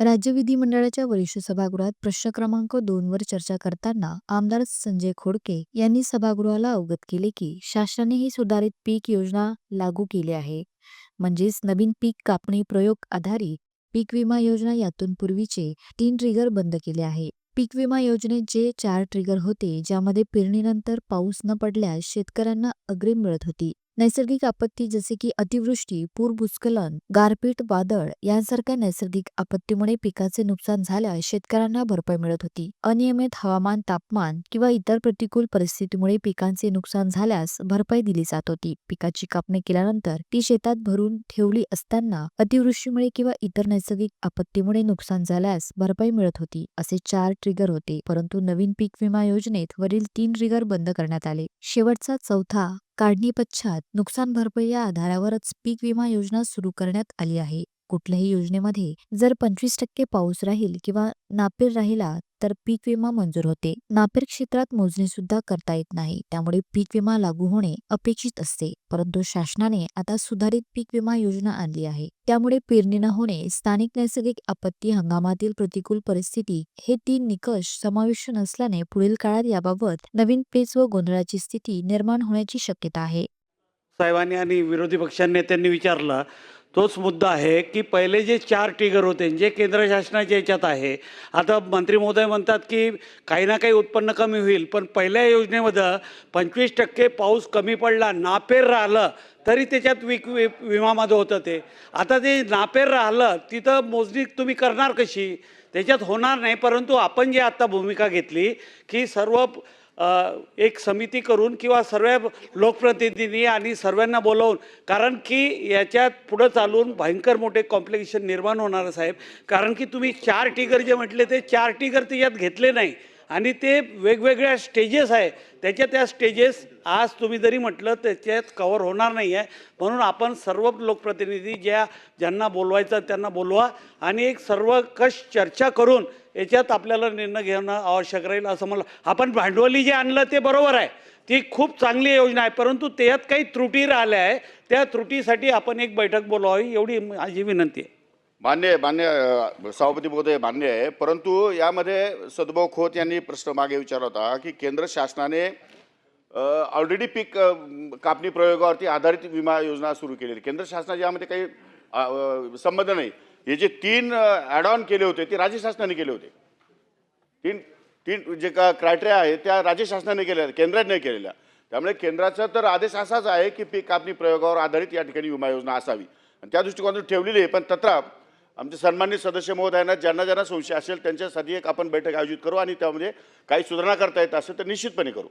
राज्य विधिमंडळाच्या वरिष्ठ सभागृहात प्रश्न क्रमांक दोन वर चर्चा करताना आमदार संजय खोडके यांनी सभागृहाला अवगत केले की शासनाने ही सुधारित पीक योजना लागू केली आहे. म्हणजेच नवीन पीक कापणी प्रयोग आधारित पीक विमा योजना यातून पूर्वीचे तीन ट्रिगर बंद केले आहे. पीक विमा योजनेत जे चार ट्रिगर होते ज्यामध्ये पेरणीनंतर पाऊस न पडल्यास शेतकऱ्यांना अग्रिम मिळत होती. नैसर्गिक आपत्ती जसे की अतिवृष्टी पूर भूस्खलन गारपीट वादळ यांसारख्या नैसर्गिक आपत्तीमुळे पिकाचे नुकसान झाल्यास शेतकऱ्यांना भरपाई मिळत होती. अनियमित हवामान तापमान किंवा इतर प्रतिकूल परिस्थितीमुळे पिकांचे नुकसान झाल्यास भरपाई दिली जात होती. पिकाची कापणी केल्यानंतर ती शेतात भरून ठेवली असताना अतिवृष्टीमुळे किंवा इतर नैसर्गिक आपत्तीमुळे नुकसान झाल्यास भरपाई मिळत होती असे चार ट्रिगर होते. परंतु नवीन पीक विमा योजनेत वरील तीन ट्रिगर बंद करण्यात आले. शेवटचा चौथा काढणीपश्चात नुकसान भरपाई या आधारावरच पीक विमा योजना सुरू करण्यात आली आहे. कुठल्याही योजनेमध्ये जर पंचवीस टक्के पाऊस राहील किंवा नापीर राहिला तर पीक विमा मंजूर होते. नापीक क्षेत्रात मोजणी सुद्धा करता येत नाही. त्यामुळे पीक विमा लागू होणे अपेक्षित असते. परंतु शासनाने आता सुधारित पीक विमा योजना आणली आहे. त्यामुळे पेरणी न होणे स्थानिक नैसर्गिक आपत्ती हंगामातील प्रतिकूल परिस्थिती हे तीन निकष समाविष्ट नसल्याने पुढील काळात याबाबत नवीन पेच व गोंधळाची स्थिती निर्माण होण्याची शक्यता आहे. साहेबांनी आणि विरोधी पक्षांनी नेत्यांनी विचारला तोच मुद्दा आहे की पहिले जे चार टिगर होते जे केंद्र शासनाच्या याच्यात आहे आता मंत्री महोदय म्हणतात की काही ना काही उत्पन्न कमी होईल पण पहिल्या योजनेमध्ये पंचवीस टक्के पाऊस कमी पडला नापेर राहिलं तरी त्याच्यात विक वि विमामध्ये होतं ते. आता ते नापेर राहिलं तिथं मोजणी तुम्ही करणार कशी? त्याच्यात होणार नाही परंतु आपण जी आत्ता भूमिका घेतली की सर्व एक समिती करून किंवा सर्व लोकप्रतिनिधी आणि सर्वांना बोलवून कारण की याच्यात पुढं चालून भयंकर मोठे कॉम्प्लिकेशन निर्माण होणार साहेब. कारण की तुम्ही चार टिगर जे म्हटले ते चार टिगर त्याच्यात घेतले नाही. आणि ते वेगवेगळ्या स्टेजेस आहे. त्याच्या त्या स्टेजेस आज तुम्ही जरी म्हटलं त्याच्यात कवर होणार नाही आहे म्हणून आपण सर्व लोकप्रतिनिधी ज्या ज्यांना बोलवायचं त्यांना बोलवा. आणि एक सर्व कश चर्चा करून याच्यात आपल्याला निर्णय घेणं आवश्यक राहील असं मला आपण भांडवली जे आणलं ते बरोबर आहे. ती खूप चांगली योजना आहे. परंतु त्यात काही त्रुटी राहिल्या आहे. त्या त्रुटीसाठी आपण एक बैठक बोलवावी एवढी माझी विनंती आहे. मान्य आहे मान्य सभापती महोदय मान्य आहे. परंतु यामध्ये सदभाऊ खोत यांनी प्रश्न मागे विचारला होता की केंद्र शासनाने ऑलरेडी पीक कापणी प्रयोगावरती आधारित विमा योजना सुरू केलेली. केंद्र शासनाच्या यामध्ये काही संबंध नाही. हे जे तीन ॲड ऑन केले होते ते राज्य शासनाने केले होते. तीन तीन जे का क्रायटेरिया आहे त्या राज्य शासनाने केल्या केंद्राने नाही केलेल्या. त्यामुळे केंद्राचा तर आदेश असाच आहे की पीक कापणी प्रयोगावर आधारित या ठिकाणी विमा योजना असावी. आणि त्या दृष्टिकोनातून ठेवलेली आहे पण तत्रा आमचे सन्मानित सदस्य महोदयांना ज्यांना ज्यांना संशय असेल त्यांच्यासाठी एक आपण बैठक आयोजित करू आणि त्यामध्ये काही सुधारणा करता येत असेल तर निश्चितपणे करू.